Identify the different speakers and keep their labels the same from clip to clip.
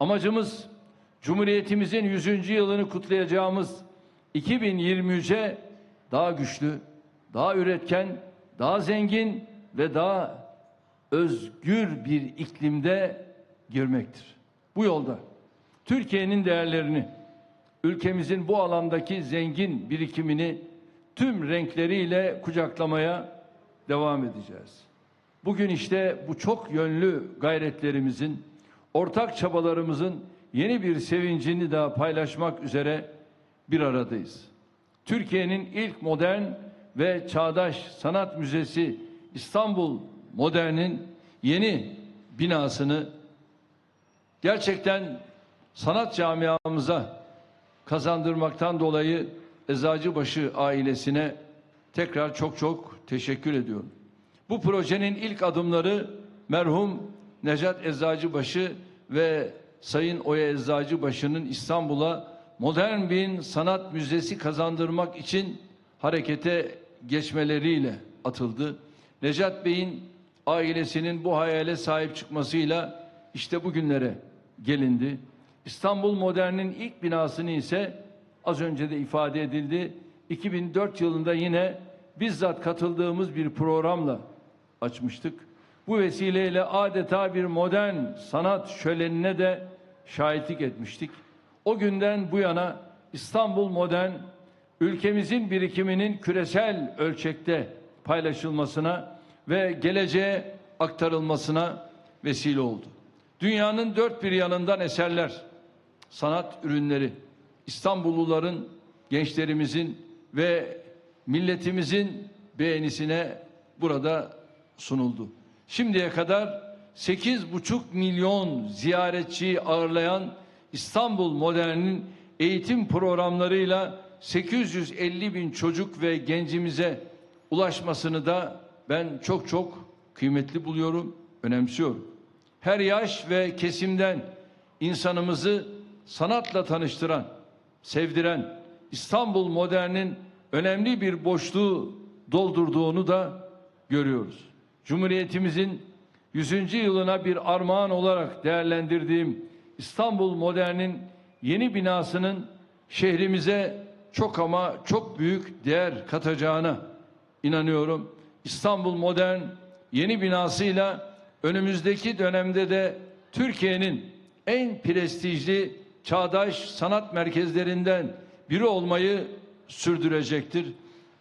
Speaker 1: Amacımız Cumhuriyetimizin 100. yılını kutlayacağımız 2023'e daha güçlü, daha üretken, daha zengin ve daha özgür bir iklimde girmektir. Bu yolda Türkiye'nin değerlerini, ülkemizin bu alandaki zengin birikimini tüm renkleriyle kucaklamaya devam edeceğiz. Bugün işte bu çok yönlü gayretlerimizin, ortak çabalarımızın yeni bir sevincini daha paylaşmak üzere bir aradayız. Türkiye'nin ilk modern ve çağdaş sanat müzesi İstanbul Modern'in yeni binasını gerçekten sanat camiamıza kazandırmaktan dolayı Eczacıbaşı ailesine tekrar çok çok teşekkür ediyorum. Bu projenin ilk adımları merhum Necat Eczacıbaşı ve Sayın Oya Eczacıbaşı'nın İstanbul'a modern bir sanat müzesi kazandırmak için harekete geçmeleriyle atıldı. Necat Bey'in ailesinin bu hayale sahip çıkmasıyla işte bugünlere gelindi. İstanbul Modern'in ilk binasını ise az önce de ifade edildi. 2004 yılında yine bizzat katıldığımız bir programla açmıştık. Bu vesileyle adeta bir modern sanat şölenine de şahitlik etmiştik. O günden bu yana İstanbul Modern ülkemizin birikiminin küresel ölçekte paylaşılmasına ve geleceğe aktarılmasına vesile oldu. Dünyanın dört bir yanından eserler, sanat ürünleri İstanbulluların, gençlerimizin ve milletimizin beğenisine burada sunuldu. Şimdiye kadar 8,5 milyon ziyaretçiyi ağırlayan İstanbul Modern'in eğitim programlarıyla 850 bin çocuk ve gencimize ulaşmasını da ben çok çok kıymetli buluyorum, önemsiyorum. Her yaş ve kesimden insanımızı sanatla tanıştıran, sevdiren İstanbul Modern'in önemli bir boşluğu doldurduğunu da görüyoruz. Cumhuriyetimizin 100. yılına bir armağan olarak değerlendirdiğim İstanbul Modern'in yeni binasının şehrimize çok ama çok büyük değer katacağına inanıyorum. İstanbul Modern yeni binasıyla önümüzdeki dönemde de Türkiye'nin en prestijli çağdaş sanat merkezlerinden biri olmayı sürdürecektir.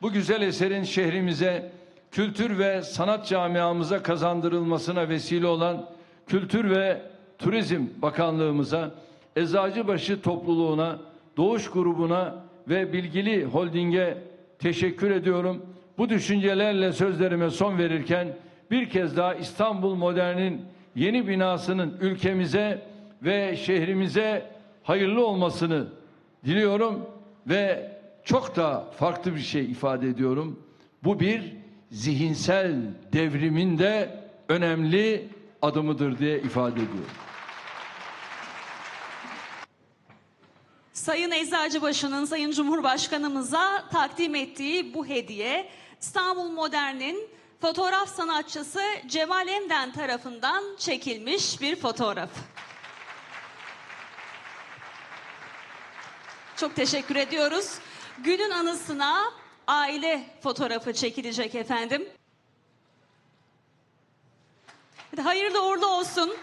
Speaker 1: Bu güzel eserin şehrimize, kültür ve sanat camiamıza kazandırılmasına vesile olan Kültür ve Turizm Bakanlığımıza, Eczacıbaşı topluluğuna, Doğuş grubuna ve Bilgili Holding'e teşekkür ediyorum. Bu düşüncelerle sözlerime son verirken bir kez daha İstanbul Modern'in yeni binasının ülkemize ve şehrimize hayırlı olmasını diliyorum ve çok da farklı bir şey ifade ediyorum. Bu bir zihinsel devrimin de önemli adımıdır diye ifade ediyorum.
Speaker 2: Sayın Eczacıbaşı'nın Sayın Cumhurbaşkanımıza takdim ettiği bu hediye İstanbul Modern'in fotoğraf sanatçısı Cemal Emden tarafından çekilmiş bir fotoğraf. Çok teşekkür ediyoruz. Günün anısına aile fotoğrafı çekilecek efendim. Hayırlı uğurlu olsun.